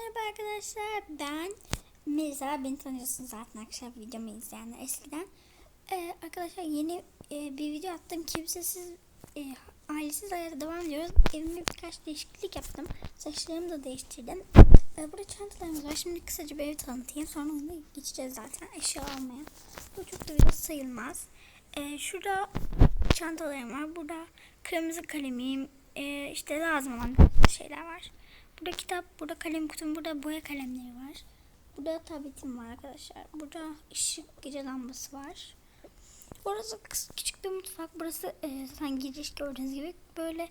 Merhaba arkadaşlar ben Mirza beni tanıyorsunuz zaten arkadaşlar videomu izleyenler eskiden. Ee, arkadaşlar yeni e, bir video attım. Kimsesiz e, ailesiz hayata devam ediyoruz evimde birkaç değişiklik yaptım. Saçlarımı da değiştirdim. Ee, burada çantalarımız var. Şimdi kısaca bir ev tanıtayım. Sonra onu geçeceğiz zaten eşya almaya. Bu çok da video sayılmaz. Ee, şurada çantalarım var. Burada kırmızı kalemim e, işte lazım olan şeyler var Burada kitap, burada kalem kutum, burada boya kalemleri var. Burada tabletim var arkadaşlar. Burada ışık gece lambası var. Burası küçük bir mutfak. Burası e, zaten giriş gördüğünüz gibi. Böyle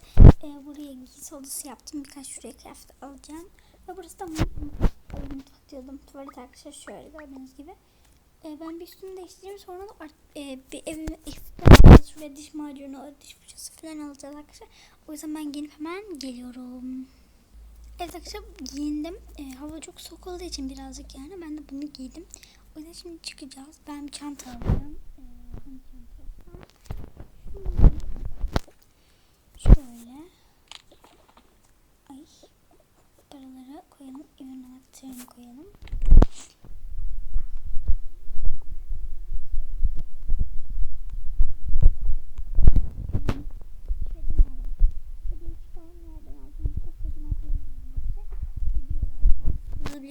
e, buraya giysi odası yaptım. Birkaç şuraya kıyafet alacağım. Ve burası da mutfak, diyordum. Tuvalet arkadaşlar şöyle gördüğünüz gibi. E, ben bir üstümü değiştireyim. Sonra da e, bir evime şuraya diş macunu, diş fırçası falan alacağız arkadaşlar. O yüzden ben gelip hemen geliyorum. Evet arkadaşlar giyindim. E, hava çok soğuk olduğu için birazcık yani ben de bunu giydim. O yüzden şimdi çıkacağız. Ben bir çanta. E, çanta alsam? Şöyle. Ay. Paraları koyalım. Evin anahtarını koyalım.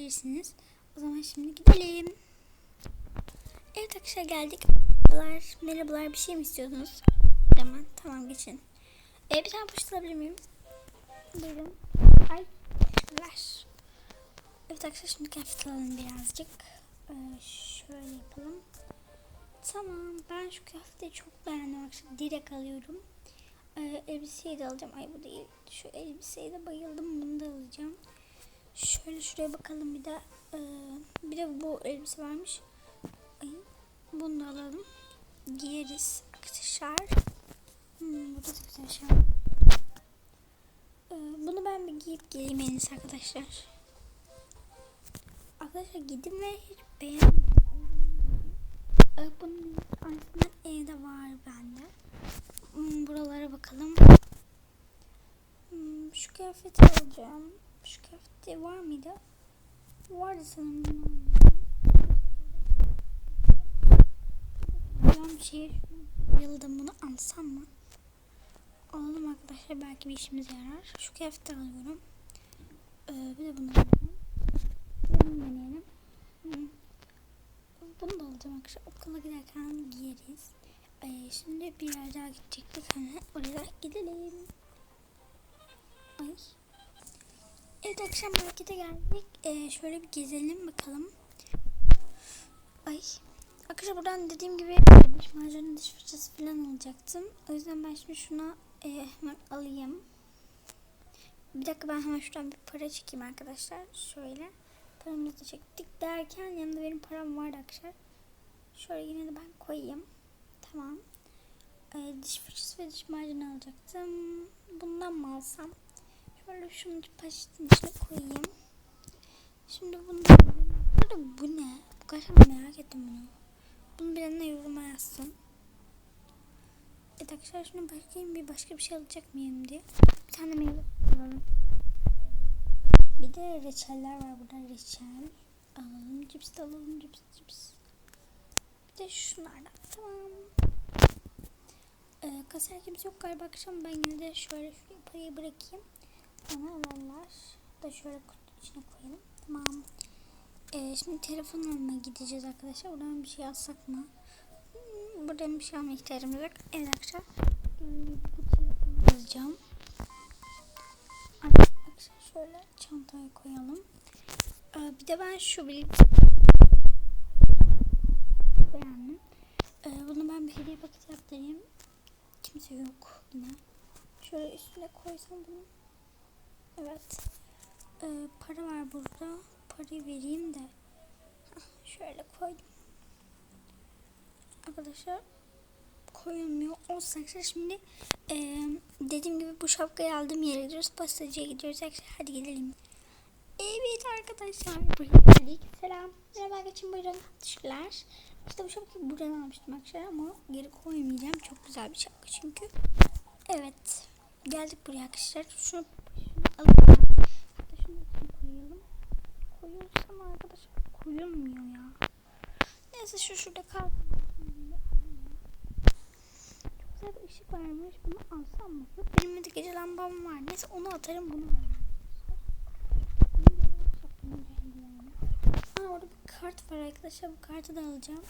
Bulabilirsiniz. O zaman şimdi gidelim. Evet arkadaşlar geldik. Merhabalar, merhabalar bir şey mi istiyordunuz? Tamam, tamam geçin. Ee, bir tane poşet alabilir miyim? Buyurun. Ay, teşekkürler. Evet arkadaşlar şimdi kıyafet alalım birazcık. Ee, şöyle yapalım. Tamam, ben şu kıyafeti çok beğendim arkadaşlar. Direkt alıyorum. Ee, elbiseyi de alacağım. Ay bu değil. Şu elbiseyi de bayıldım. Bunu da alacağım. Şöyle şuraya bakalım bir de. Ee, bir de bu elbise varmış. Ay, bunu da alalım. Giyeriz arkadaşlar. Hmm, burada da güzel şey. Ee, bunu ben bir giyip geleyim en arkadaşlar. Arkadaşlar gidin ve hiç beğenmedim. Ee, bunun aynısından evde var bende. Hmm, buralara bakalım. Hmm, şu kıyafeti alacağım. Şu kıyafeti var mıydı? Vardı sanırım. Ben bir şeye bayıldım bunu alsam mı? Alalım arkadaşlar belki bir işimize yarar. Şu kıyafeti alıyorum. Ee, bir de bunu alalım. Bunu deneyelim. Bunu da alacağım arkadaşlar. Okula giderken giyeriz. Ee, şimdi bir yer daha gidecektik. Hani oraya gidelim. Ay. Evet akşam markete geldik. Ee, şöyle bir gezelim bakalım. Ay. Arkadaşlar buradan dediğim gibi diş macunu, diş fırçası falan alacaktım. O yüzden ben şimdi şuna e, hemen alayım. Bir dakika ben hemen şuradan bir para çekeyim arkadaşlar. Şöyle. Paramızı da çektik derken yanında benim param vardı arkadaşlar. Şöyle yine de ben koyayım. Tamam. Ee, diş fırçası ve diş macunu alacaktım. Bundan mı alsam? Şöyle şunu paşetin içine koyayım. Şimdi bunu da... Bu ne? Bu kadar merak ettim bunu. Bunu bilenler yoruma yazsın. Evet arkadaşlar şunu bakayım bir başka bir şey alacak mıyım diye. Bir tane meyve alalım. Bir de reçeller var burada reçel. Alalım cips de alalım cips cips. Bir de şunlardan. Tamam. Ee, kasiyer kimse yok galiba akşam ben yine de şöyle şuraya parayı bırakayım. Bana alanlar da şöyle kutu içine koyalım. Tamam. Ee, şimdi telefon almaya gideceğiz arkadaşlar. Buradan bir şey alsak mı? Hmm, buradan bir şey almaya ihtiyacımız yok. Evet arkadaşlar. Bu alacağım. Arkadaşlar şöyle çantaya koyalım. Ee, bir de ben şu bir beğendim. Ee, bunu ben bir hediye paketi yaptırayım. Kimse yok yine. Şöyle üstüne koysam bunu. Evet. Ee, para var burada. Parayı vereyim de. Hah, şöyle koydum. Arkadaşlar koyulmuyor. Arkadaşlar şimdi e, dediğim gibi bu şapkayı aldığım yere gidiyoruz. Pastacıya gidiyoruz. Hadi gidelim. Evet arkadaşlar. Buyurun. Selam. Merhaba geçin buyurun. Teşekkürler. İşte bu şapkayı buradan almıştım arkadaşlar ama geri koymayacağım. Çok güzel bir şapka çünkü. Evet. Geldik buraya arkadaşlar. Şunu, alalım. Hatta şunu koyalım. koyulsam arkadaşlar koyulmuyor ya. Neyse şu şurada kalsın. Çok güzel bir ışık varmış. Bunu alsam mı? Yok benim de gece lambam var. Neyse onu atarım bunu. Aa orada bir kart var arkadaşlar. Bu kartı da alacağım.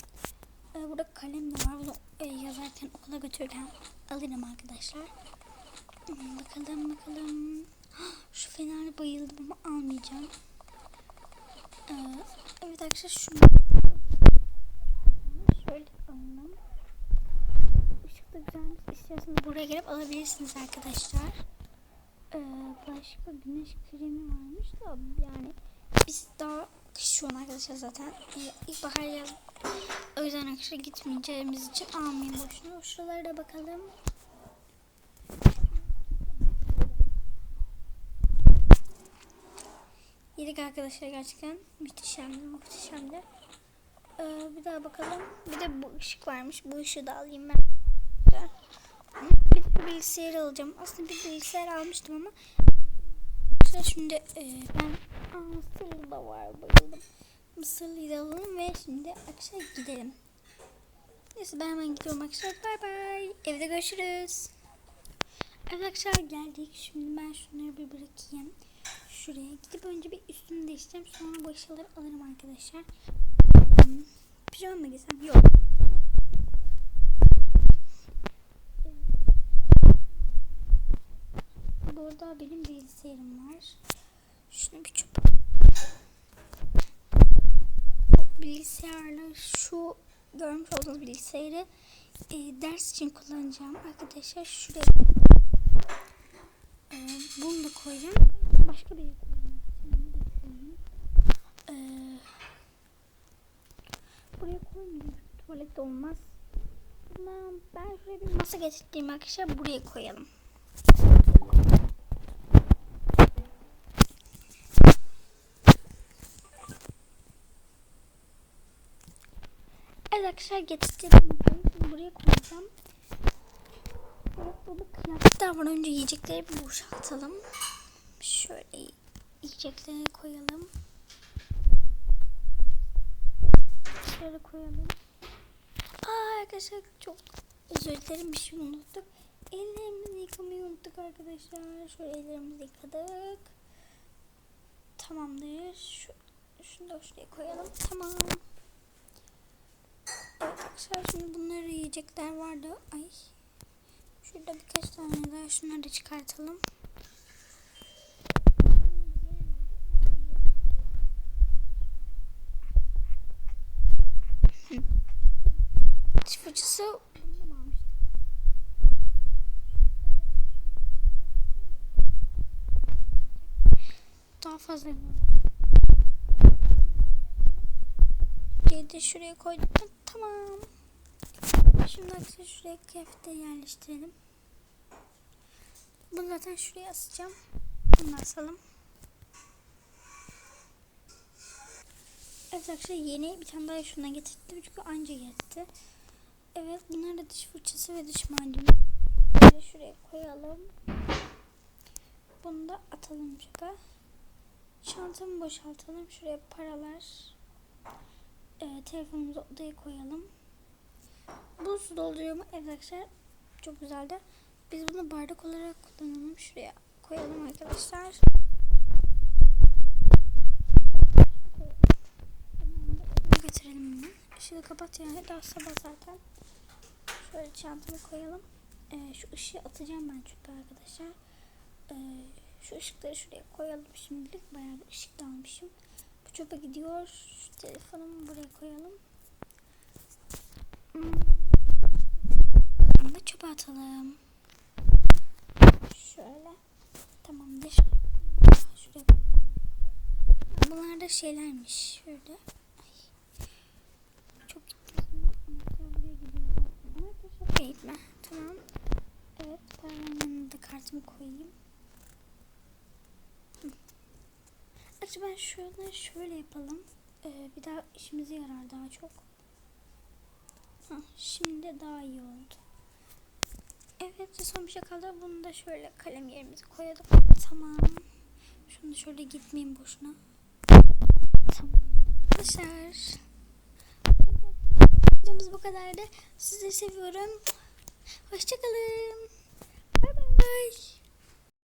Ee, burada kalem de var. Bunu e, yazarken okula götürürken alırım arkadaşlar. Bakalım bakalım. Şu fener bayıldım ama almayacağım. Ee, evet arkadaşlar şunu şöyle alalım. Işık da güzelmiş. İstiyorsanız buraya gelip alabilirsiniz arkadaşlar. Ee, başka güneş kremi varmış da yani biz daha kış şu an arkadaşlar zaten ee, ilkbahar yaz o yüzden arkadaşlar gitmeyeceğimiz için almayayım boşuna. Şuralara da bakalım. Yedik arkadaşlar gerçekten muhteşemdi muhteşemdi. Ee, bir daha bakalım. Bir de bu ışık varmış. Bu ışığı da alayım ben. Bir de bilgisayar alacağım. Aslında bir bilgisayar almıştım ama şimdi e, ben Aa, Mısırlı da var bayıldım. Mısırlıyı da alalım ve şimdi akşam gidelim. Neyse ben hemen gidiyorum arkadaşlar. Bay bay. Evde görüşürüz. Evet arkadaşlar geldik. Şimdi ben şunları bir bırakayım. Şuraya gidip önce bir üstümü değiştireceğim. Sonra bu eşyaları alırım arkadaşlar. Hmm, Pijama mı giysem? Yok. Burada benim bilgisayarım var. Şunu bir çöp. Bilgisayarla şu görmüş olduğunuz bilgisayarı e, ders için kullanacağım arkadaşlar. Şuraya bunu da koyacağım. Başka bir yere koyacağım. Bunu da koyayım. E, buraya koymayayım. Tuvalette olmaz. Ben şuraya bir masa getirdiğim arkadaşlar buraya koyalım. Evet arkadaşlar getirdim. Şimdi buraya koyacağım. Kıyafetler var. Önce yiyecekleri bir boşaltalım. Şöyle yiyecekleri koyalım. Şöyle koyalım. Aa arkadaşlar çok özür dilerim bir şey unuttuk. Ellerimizi yıkamayı unuttuk arkadaşlar. Şöyle ellerimizi yıkadık. Tamamdır. Şu, şunu da şuraya koyalım. Tamam. Evet arkadaşlar şimdi bunları yiyecekler vardı. Ay. Şurada birkaç tane daha şunları da çıkartalım. Fırçası daha fazla de şuraya koyduk. Tamam. Şimdi arkadaşlar şuraya kıyafetleri yerleştirelim. Bunu zaten şuraya asacağım. Bunu asalım. Evet arkadaşlar yeni bir tane daha şuna getirdim çünkü anca yetti. Evet bunlar da diş fırçası ve diş macunu. Böyle şuraya koyalım. Bunu da atalım çöpe. Çantamı boşaltalım. Şuraya paralar. Ee, telefonumuzu odaya koyalım. Bu su dolduruyor mu? Evet arkadaşlar. Çok güzeldi. Biz bunu bardak olarak kullanalım. Şuraya koyalım arkadaşlar. Bunu götürelim bunu. Işığı kapat yani. Daha sabah zaten. Şöyle çantamı koyalım. Ee, şu ışığı atacağım ben çöpe arkadaşlar. Ee, şu ışıkları şuraya koyalım şimdilik. Bayağı bir ışık da almışım. Bu çöpe gidiyor. Şu telefonumu buraya koyalım. Bunu da çöpe atalım. Şöyle. Tamamdır. Şuraya. Bunlar da şeylermiş. Ay. Çok şöyle gitme. Tamam. Evet. Paranın yanına da kartımı koyayım. Acaba şöyle şöyle yapalım. Ee, bir daha işimize yarar daha çok. Heh, şimdi daha iyi oldu. Evet son bir şey kaldı. Bunu da şöyle kalem yerimize koyalım. Tamam. Şunu şöyle gitmeyeyim boşuna. Tamam. Arkadaşlar. Videomuz bu kadardı. Sizleri seviyorum. Hoşçakalın. Bay bay.